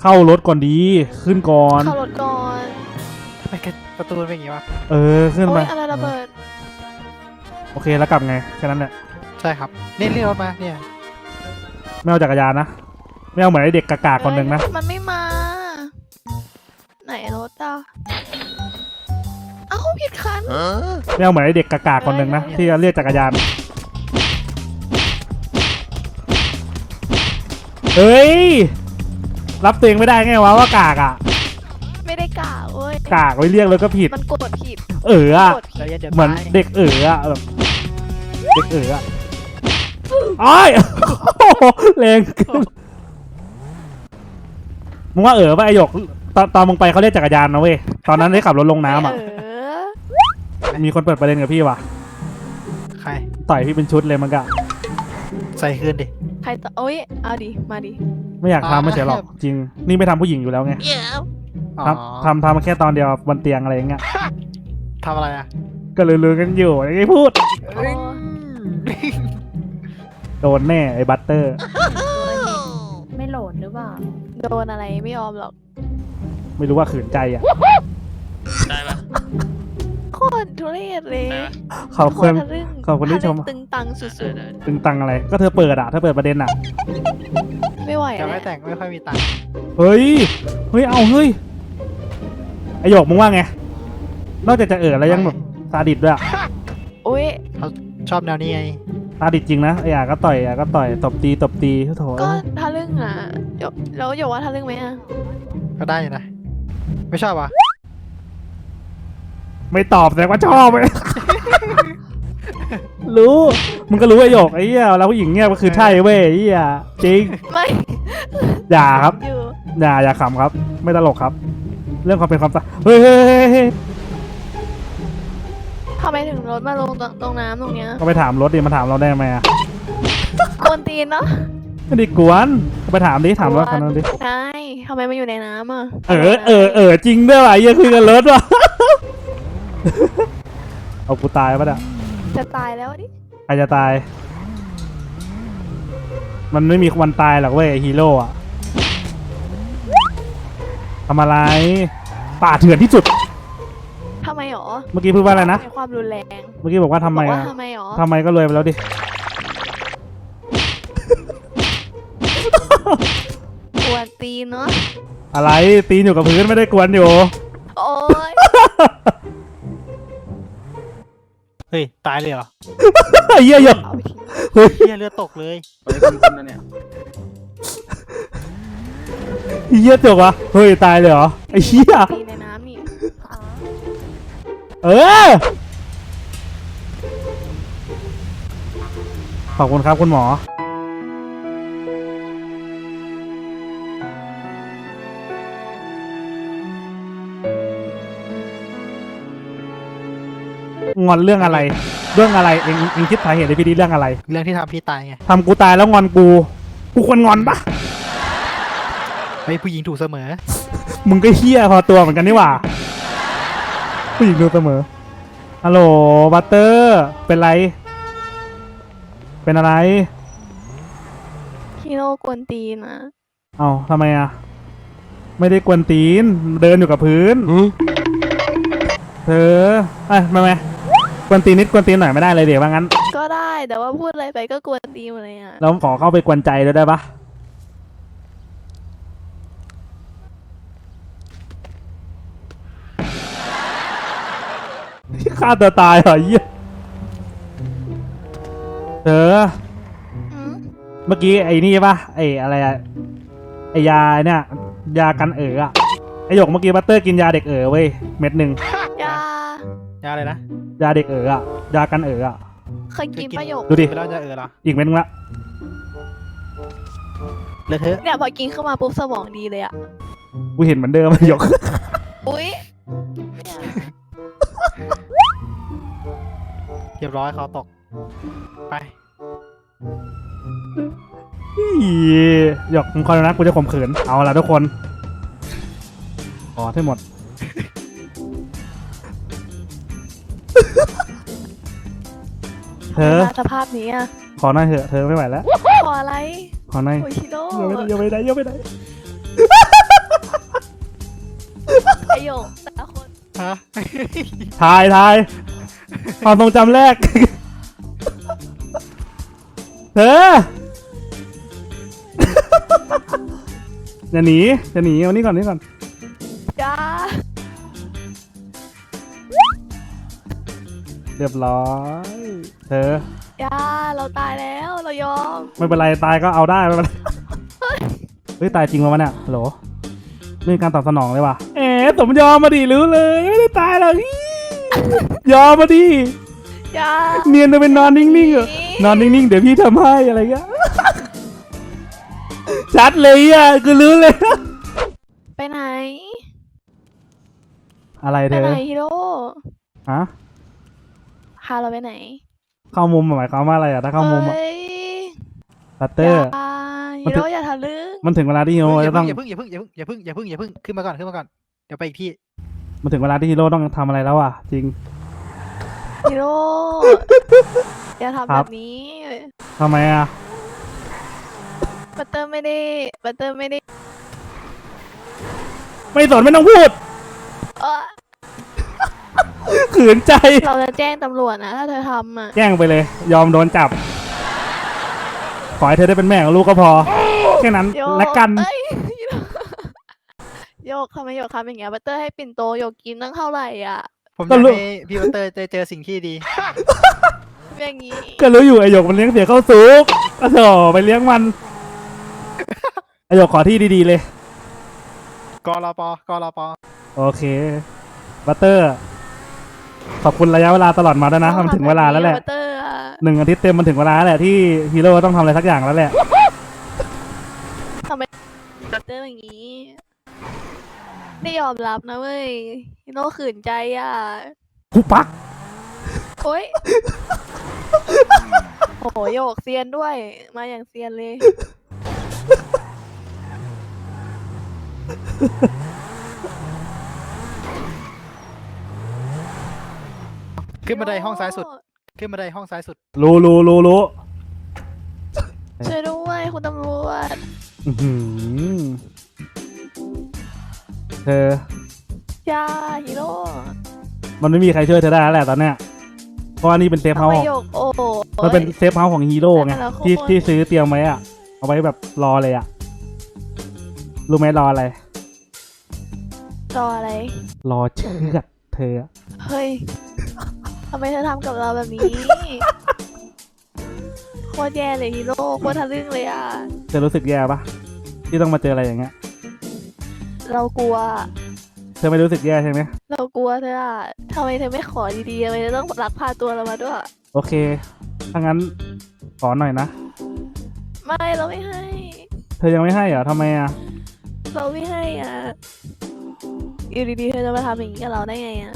เข้ารถก่อนดี ขึ้นก่อน เข้ารถก่อนทำไมกันประตูมันเป็นอย่างงี้วะ เออ ขึ้นโอ้ไปยอะไรระเบิด โอเคแล้วกลับไง แค่นั้นแหละ ใช่ครับนี่เรียกรถมาเนี่ย ไม่เอาจักรยานนะ ไม่เอาเหมือนไอเด็กกากาคนหนึ่งนะ มันไม่มา ไหนรถอะ เอ้าผิดคัน ไม่เอาเหมือนไอเด็กกากาคนหนึ่งนะ ที่เรียกจักรยาน เฮ้ย รับตัวเองไม่ได้ไงวะว่ากากอะ ไม่ได้กล่าวเว้ยกากไว้เรียกแล้วก็ผิด มันกดผิดเอออะกดผิแล้วดอย่าเดินเหมือนไปเด็กเอ๋ออะแบบเด็กเอ๋ออะอ้ายแรงเกินมึงว่าเอ๋อป่ะไอหยกตอนตอนมึงไปเขาเรียกจักรยานนะเว้ยตอนนั้นได้ขับรถลงน้ำอะ เออมีคนเปิดประเด็นกับพี่ว่ะ ใคร ต่อยพี่เป็นชุดเลยมันก็ ใส่คืนดิ ใครต่อโอ้ยเอาดิ มาดิ ไม่อยากทำไม่ใช่หรอกจริง นี่ไม่ทำผู้หญิงอยู่แล้วไงอ๋อทำทำทำมาแค่ตอนเดียวบนเตียงอะไรอย่างเงี้ยทำอะไรอะก็ลือๆกันอยู่อย่างนี้พูด โอ้ยโดนแน่ไอ้บัตเตอร์ ไม่โหลดหรือเปล่า โดนอะไรไม่ยอมหรอก ไม่รู้ว่าขืนใจอะ ได้ปะโค ตรทุเรศเลยได้ปะขอบคุณโตรทะลึ่งขอบคุณที่ชม ทะลึ่งตึงตังสุได้ดได้ตึงตังอะไร ก็เธอเปิดอะ เธอเปิดประเด็นอะ ๆ ไม่ไหวจะแล้วไม่แต่งไม่ค่อยมีตังค์เฮ้ย เฮ้ย เอาเฮ้ย ไอหยกมึงว่าไง นอกจากจะเออแล้วยังแบบซาดิสด้วยอะอุ้ยชอบแนวนี้ไงซาดิสจริงนะไอ้อยาก็ต่อยอยาก็ต่อย ตบตีตบตีโถก็ทะลึ่งอะเดี๋ยวแล้วอย่าว่าทะลึ่งไหมอะก็ได้อยู่นะ ไม่ชอบอะ ไม่ตอบแต่ว่าชอบไหมรู้มึงก็รู้ไอหยกไอ้เหี้ยแล้วผู้หญิงเนี่ยก็คือใช่เว้ยไอ้เหี้ยจริงไม่อย่าครับ อยู่ อย่าอย่าขำครับ ไม่ตลกครับ เรื่องความเป็นความตายเฮ้ยเฮ้ยเฮ้ยเฮ้ยทำไมถึงรถมาลงตรงตรงน้ำตรงเนี้ยก็ไปถามรถดิมาถามเราได้ไหมอะกวนตีนเนาะไม่ได้กวนก็ไปถามดิถามรถคันนั้นดิ ใช่ทำไมมาอยู่ในน้ำอะเออเออเออจริงด้วยว่ะไอ้เหี้ยคุยกันรถว่ะ เอากูตายปะเนี่ยจะตายแล้วดิใครจะตาย มันไม่มีวันตายหรอกเว้ยไอ้ฮีโร่อะทำอะไร ป่าเถื่อนที่สุด ทำไมหรอเมื่อกี้พูดว่าอะไรนะมีความรุนแรงเมื่อกี้บอกว่าทำไมบอกว่าอะทำไมหรอทำไมก็รวยไปแล้วดิกวนตีนเนาะอะไรตีนอยู่กับพื้นไม่ได้กวนอยู่ โอ้ย เฮ้ย ตายเลยเหรอไอ้เหี้ยหยกเอาไปทิ้งเฮ้ยเฮียเลือดตกเลย ไปคุณคุณนะเนี่ยไอ้เหี้ยจกวะเฮ้ยตายเลยเหรอไอ้เหี้ยตีในน้ำนี่เออขอบคุณครับคุณหมอ งอนเรื่องอะไร เรื่องอะไรเองเองคิดสาเหตุในพี่ดีเรื่องอะไรเรื่องที่ทำพี่ตายไงทำกูตายแล้วงอนกูกูควรงอนปะเฮ้ยผู้หญิงถูกเสมอ มึงก็เฮี้ยพอตัวเหมือนกันนี่หว่าผู้หญิงดูเสมอฮัลโหลบัตเตอร์ เป็นไร เป็นอะไรฮีโร่กวนตีนอะเอาทำไมอะ ไม่ได้กวนตีน เดินอยู่กับพื้น เธอเอ้ยมาไหม กวนตีนนิดกวนตีนหน่อยไม่ได้เลยเดี๋ยวว่างั้น ก็ได้แต่ว่าพูดอะไรไปก็กวนตีนหมดเลยอะเราขอเข้าไปกวนใจด้วยได้ปะฆ่าตัวตายเหรอเยี่ยเธออืมเมื่อกี้ไอ้นี่ปะไอ้อะไรอะไอ้ยาเนี่ยยากันเอ๋ออะไอหยกเมื่อกี้บัตเตอร์กินยาเด็กเอ๋อเว้ยเม็ดหนึ่งยา ยาอะไรนะ ยาเด็กเอ๋ออะยากันเอ๋ออะเคยกินประโยคดูดิไปแล้วจะเออเหรออีกเม็ดนึงละเลอะเทอะเนี่ยพอกินเข้ามาปุ๊บสมองดีเลยอะ กูเห็นเหมือนเดิมไอ้หยกอุ้ยเรียบร้อยเขาตก ไปอีหยกมึงคอยดูนะกูจะข่มขืนเอาละทุกคนขอให้หมด เธอมาสภาพนี้อะขอหน่อยเถอะเธอไม่ไหวแล้ว ขออะไรขอหน่อยโอ้ยชิโร่อย่าไปไหนอย่าไปไหนอย่าไปไหนโยกแต่ละคนฮะ ทายทายความทรงจำแรก เธอ อย่าหนีอย่าหนีเอานี่ก่อนนี่ก่อน จ้าเรียบร้อย เธอจ้าเราตายแล้วเรายอมไม่เป็นไรตายก็เอาได้ไม่เป็นไรเฮ้ยตายจริงแล้ววะเนี่ยฮัลโหลไม่มีการตอบสนองเลยว่ะเอ๋สมยอมมาดิรู้เลยไม่ได้ตายหรอกอี้ยอมมาดิจ้าเนียนจะเป็นนอนนิ่งๆเหรอนอนนิ่งๆเดี๋ยวพี่ทำให้อะไรเงี้ยชัดเลยอะคือรู้เลย ไปไหน อะไรไปเธอไหนฮีโร่ฮะพาเราไปไหน เข้ามุมหมายความว่าอะไรอะถ้าเข้ามุมอะเฮ้ยปัตเตอร์ย่ามันฮีถึงโร่อย่าทะลึ่งมันถึงเวลาที่ฮีโร่อย่าจะต้องเพิ่งอย่าเพิ่งอย่าเพิ่งอย่าเพิ่งอย่าเพิ่งอย่าเพิ่งขึ้นมาก่อนขึ้นมาก่อนเดี๋ยวไปอีกที่มันถึงเวลาที่ฮีโร่ต้องทำอะไรแล้วอะ จริง ฮีโร่อย่าทำครัแบบ บนี้ทำไมอะ บัตเตอร์ไม่ได้บัตเตอร์ไม่ได้ไม่สนไม่ต้องพูด เออ ขืนใจ เราจะแจ้งตำรวจนะ ถ้าเธอทำอะแกล้งไปเลย ยอมโดนจับ ขอให้เธอได้เป็นแม่ของลูกก็พอ แค่นั้นโยกและกัน เอ้ยโยกทำไมโยกทำอย่างเงี้ยบัตเตอร์ให้ปิ่นโตโยกกินตั้งเท่าไหร่อะ ผมอก็ยากรู้ ให้พี่วัตเตอร์ได้เจอสิ่งที่ดี อย่างงี้ก็รู้อยู่ไอหยกมันเลี้ยงเสียเข้าซุกก็โถไปเลี้ยงมันไอหยกขอที่ดีๆเลย กรปกรปโอเค บัตเตอร์ ขอบคุณระยะเวลาตลอดมาด้วยนะมันถึงเวลาแล้วแหละบัตเตอร์อะหนึ่งอาทิตย์เต็มมันถึงเวลาแล้วแหละที่ฮีโร่ต้องทำอะไรสักอย่างแล้วแหละบัตเตอร์อย่างงี้ ไม่ยอมรับนะเว้ยฮีโร่ขืนใจอะผู้ปักโอ๊ยโอ้โหโยกเซียนด้วย มาอย่างเซียนเลย ขึ้นบันไดห้องซ้ายสุด ขึ้นบันไดห้องซ้ายสุด รู้รู้รู้รู้ช่วยด้วยคุณตำรวจอื้อหือเธอ ยาฮีโร่มันไม่มีใครช่วยเธอได้แล้วแหละตอนเนี้ย เพราะว่านี่เป็นเซฟทำเฮาไมส์โยกโอ้โหมันเป็นเซฟเฮาส์ของฮีโร่ไงแต่ละคน ที่ที่ซื้อเตรียมไว้อะเอาไว้แบบรอเลยอะรู้ไหมรออะไร รออะไร รอเชือดเธออะเฮ้ย ทำไมเธอทำกับเราแบบนี้ โคตรแย่เลยฮีโร่โคตรทะลึ่งเลยอะเธอรู้สึกแย่ปะที่ต้องมาเจออะไรอย่างเงี้ย เรากลัว เธอไม่รู้สึกแย่ใช่ไหมเรากลัวเธออะทำไมเธอไม่ขอดีๆทำไมเธอต้องลักพาตัวเรามาด้วย โอเค ถ้างั้นขอหน่อยนะ ไม่เราไม่ให้ เธอยังไม่ให้เหรอทำไมอะเราไม่ให้อะอยู่ดีๆเธอจะมาทำอย่างนี้กับเราได้ไงอะ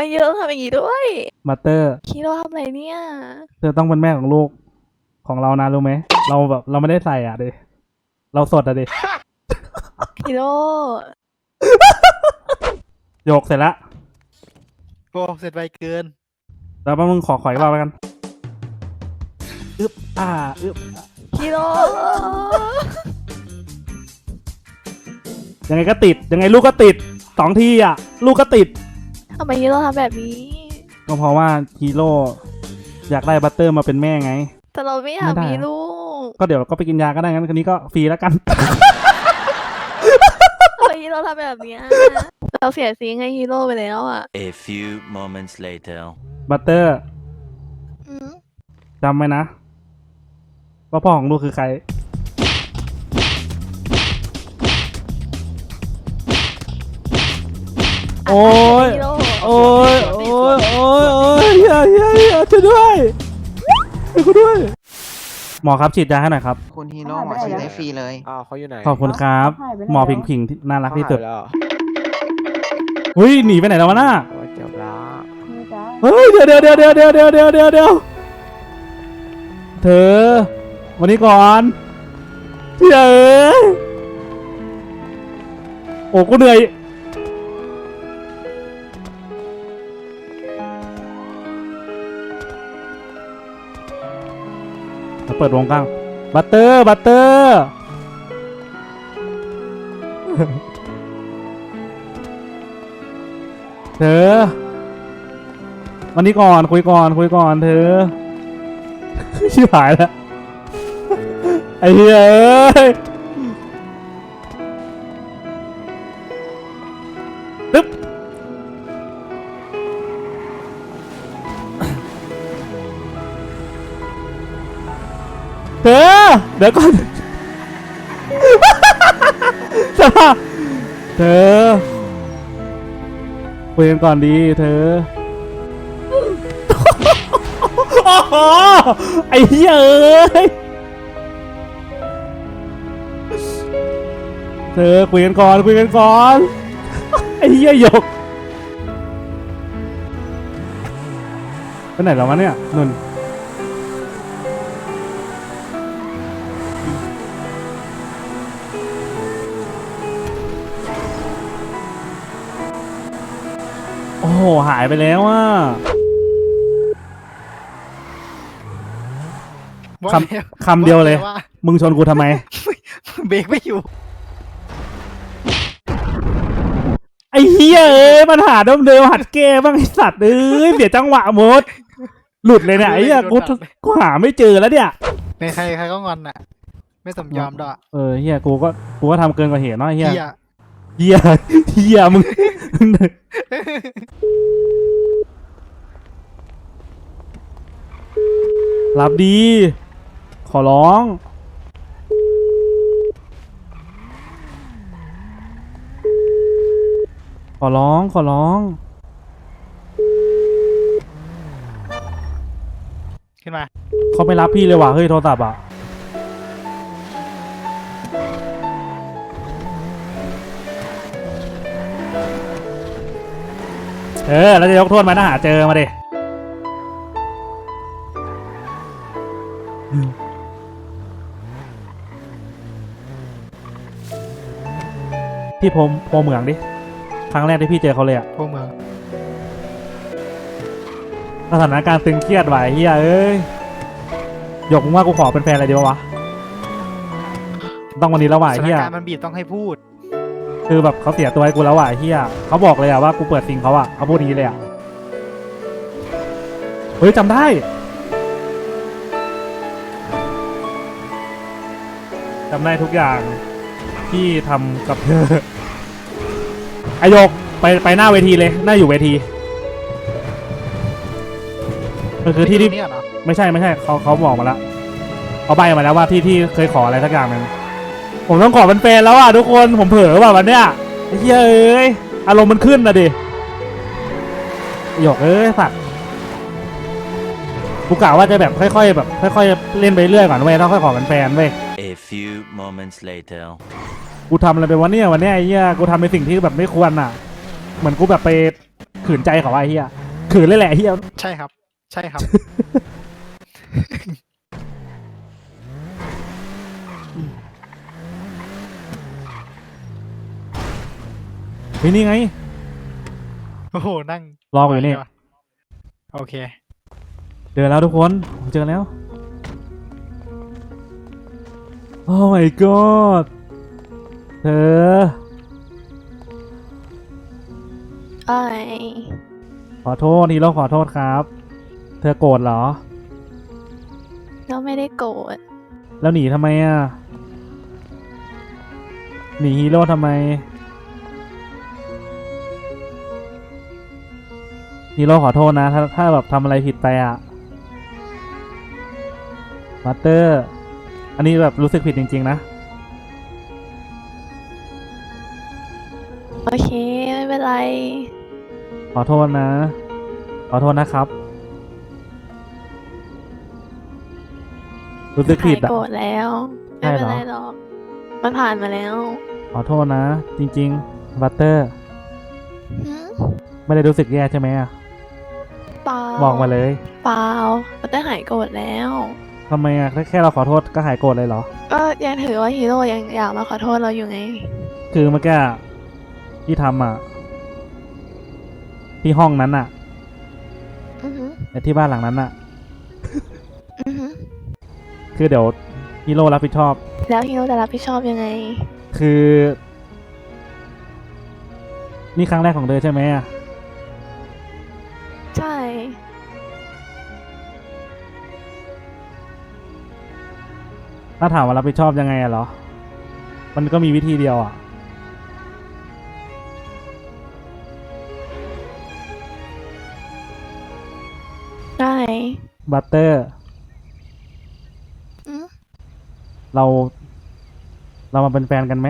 ไมเยอะทำอย่างนี้ด้วย มาสเตอร์ คิดว่าทำอะไรเนี่ย เธอต้องเป็นแม่ของลูกของเรานะรู้ไหม เราแบบเราไม่ได้ใส่อะเดเราสดอะเดฮิโร่โยกเสร็จละโอ้เสร็จไวเกิน แล้วมึงขอขออีกรอบแล้วกัน อึบอ่า อึบฮิโร่ยังไงก็ติด ยังไงลูกก็ติดสองทีอะ ลูกก็ติด ทำไมฮิโร่ทำแบบนี้ ก็เพราะว่าฮีโร่อยากได้บัตเตอร์มาเป็นแม่ไง แต่เราไม่อยากไม่ได้ มีอะลูกก็เดี๋ยวก็ไปกินยาก็ได้งั้นคันนี้ก็ฟรีแล้วกัน ทำไมฮิโร่ทำแบบเนี้ยเราเสียซีไงฮีโร่ไปแล้วอะ A few moments later. บัตเตอร์อืมจำไว้นะว่าพ่อของลูกคือใคร โอ้ยฮีโร่ โอ้ยโอ้ยโอ้ยโอ้ยอย่าอย่าอย่าช่วยด้วยช่วยกูด้วย หมอครับฉีดยาให้หน่อยครับ คุณฮีโร่หมอฉีดให้ฟรีเลย อ้าวเขาอยู่ไหนขอบคุณครับ หมอผิงผิงที่น่ารักที่สุดเขาหายแล้วอุ้ยหนีไปไหนแล้ววะน่าโอ้ยเจ็บล้วไม่ได้เฮ้ยเดี๋ยวเดี๋ยวเดี๋ยวเดี๋ยวเดี๋ยวเดี๋ยวเดี๋ยวเดี๋ยวเดี๋ยวเธอ วันนี้ก่อนเฮ้ยโอ้กูเหนื่อย แล้วเปิดวงกลาง บัตเตอร์ บัตเตอร์ เธอ วันนี้ก่อน คุยก่อน คุยก่อนเธอ ชิบหายแล้ว ไอ้เหี้ยเอ้ย เดี๋ยวก่อนสภาพเธอคุยกันก่อนดีเธอโอ้โหไอ้เหี้ยเอ้ยเธอคุยกันก่อนคุยกันก่อนไอ้เหี้ยหยกไปไหนแล้ววะเนี่ยนุ่น โอ้โห หายไปแล้วอะว่าคแล้วำคำเดียวเลยว่ามึงชนกูทำไม เบรกไม่อยู่ ไอ้เฮียเอ้ยปัญหาเดิมๆหัดแก้บ้างไอ้สัตว์เอ้ยเสียจังหวะหมด หลุดเลยเนี่ยไอ้เหี้ยกูกูหาไม่เจอแล้วเนี่ยในใครใครก็งอนน่ะ ไม่สมยอมดอกเออเฮียกูก็กูก็ทำเกินกว่าเหตุเนาะเฮีย เฮียเฮียเฮียมึง รับดี ขอร้อง ขอร้อง ขอร้อง ขึ้นมา เขาไม่รับพี่เลยว่ะ เฮ้ย โทรศัพท์อะ เออแล้วจะยกโทษมาถ้าหาเจอมาดิพี่พรมโพรมเหมืองดิ ครั้งแรกที่พี่เจอเขาเลยอะพวกเมืองสถานการณ์ตึงเครียดไหวะไอ้เฮียเอ้ยหยกมึงว่ากูขอเป็นแฟนอะไรดีวะต้องวันนี้แล้วว่ะสไอ้ถานเฮียการณ์มันบีบต้องให้พูด คือแบบเขาเสียตัวให้กูแล้วว่ะไอ้เฮียเขาบอกเลยอะว่ากูเปิดซิงเขาอะเขาพูดอย่างนี้เลยอะเฮ้ยจำได้จำได้ทุกอย่างที่ทำกับเธอไอโยกไปไปหน้าเวทีเลยหน้าอยู่เวทีมันคือที่ที่นี่เหรอไม่ใช่ไม่ใช่เขาเขาบอกมาแล้วเขาใบมาแล้วว่าที่ที่เคยขออะไรสักอย่างหนึ่ง ผมต้องขอเป็นแฟนแล้วอะทุกคนผมเผลอว่ะวันเนี้ยไอ้เหี้ยเอ้ยอารมณ์มันขึ้นนะดิหยกเอ้ยสัตว์กูกะว่าจะแบบค่อยๆแบบค่อยๆเล่นไปเรื่อยก่อนเว้ยแล้วค่อยขอเป็นแฟนเว้ย A few moments later. กูทำอะไรไปวันเนี้ยวันเนี้ยไอ้เหี้ยกูทำในสิ่งที่แบบไม่ควรอะ เหมือนกูแบบไปขืนใจเขาว่าไอ้เหี้ยขืนเลยแหละไอ้เหี้ย ใช่ครับ ใช่ครับ เฮ้ยนี่ไง โอ้โห นั่งรอกูอยู่นี่ โอเค เจอแล้วทุกคนผมเจอแล้ว โอ้ my god เธอไอ้ยขอโทษฮีโร่ขอโทษครับ เธอโกรธเหรอก็ไม่ได้โกรธ แล้วหนีทำไมอะ หนีฮีโร่ทำไม ฮีโร่ขอโทษนะ ถ้าถ้าแบบทำอะไรผิดไปอะมาสเตอร์ อันนี้แบบรู้สึกผิดจริง ๆ นะ โอเค ไม่เป็นไร ขอโทษนะ ขอโทษนะครับ รู้สึกหาผิดยอะ โกรธแล้ว ใช่ไม่เหรอ เป็นไรหรอกมันผ่านมาแล้วขอโทษนะ จริง ๆ บัตเตอร์หืมไม่ได้รู้สึกแย่ใช่ไหมอะเปล่า บอกมาเลยเปล่ามันได้หายโกรธแล้ว ทำไมอะแค่แค่เราขอโทษก็หายโกรธเลยเหรอ ก็ยังถือว่าฮีโร่ยังอยากมาขอโทษเราอยู่ไง คือเมื่อกี้อะที่ทำอะที่ห้องนั้นอะอือหือไอ้ที่บ้านหลังนั้นอะอือหือคือเดี๋ยวฮีโร่รับผิดชอบ แล้วฮีโร่จะรับผิดชอบยังไง คือ นี่ครั้งแรกของเธอใช่ไหมอะ ถ้าถามว่ารับผิดชอบยังไงอะเหรอ มันก็มีวิธีเดียวอะได้บัตเตอร์ อืม เรา เรามาเป็นแฟนกันไหม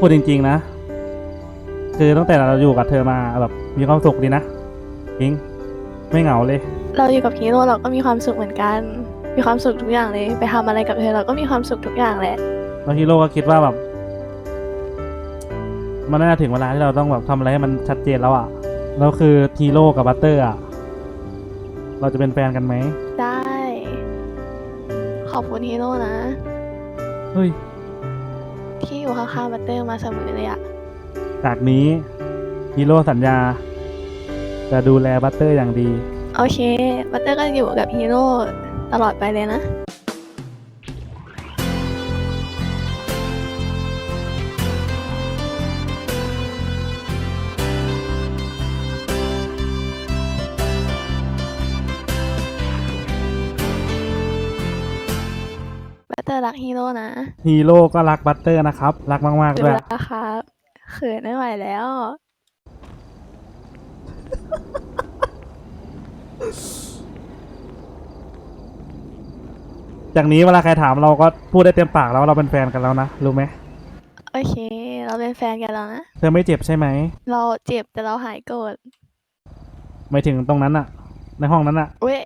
พูดจริง ๆ นะ คือตั้งแต่เราอยู่กับเธอมาแบบมีความสุขดีนะจริงไม่เหงาเลย เราอยู่กับฮีโร่เราก็มีความสุขเหมือนกัน มีความสุขทุกอย่างเลย ไปทำอะไรกับเธอเราก็มีความสุขทุกอย่างแหละ แล้วฮีโร่ก็คิดว่าแบบ มันน่าจะถึงเวลาที่เราต้องแบบทำอะไรให้มันชัดเจนแล้วอะ่ะแล้วคือฮีโร่กับบัตเตอร์อะเราจะเป็นแฟนกันไหมได้ ขอบคุณฮีโร่นะ เฮ้ย ที่อยู่ข้างๆบัตเตอร์มาเสมอเลยอะจากนี้ฮีโร่สัญญา จะดูแลบัตเตอร์อย่างดี โอเค บัตเตอร์ก็อยู่กับฮีโร่ตลอดไปเลยนะ บัตเตอร์รักฮีโร่นะ ฮีโร่ก็รักบัตเตอร์นะครับ รักมาก ๆ ดูด้วย แล้วครับเขินไม่ไหวแล้ว จากนี้เวลาใครถามเราก็พูดได้เต็มปากแล้วว่าเราเป็นแฟนกันแล้วนะ รู้ไหม โอเค เราเป็นแฟนกันแล้วนะ เธอไม่เจ็บใช่ไหม เราเจ็บแต่เราหายโกรธไม่ถึงตรงนั้นอะในห้องนั้นอะเว้ย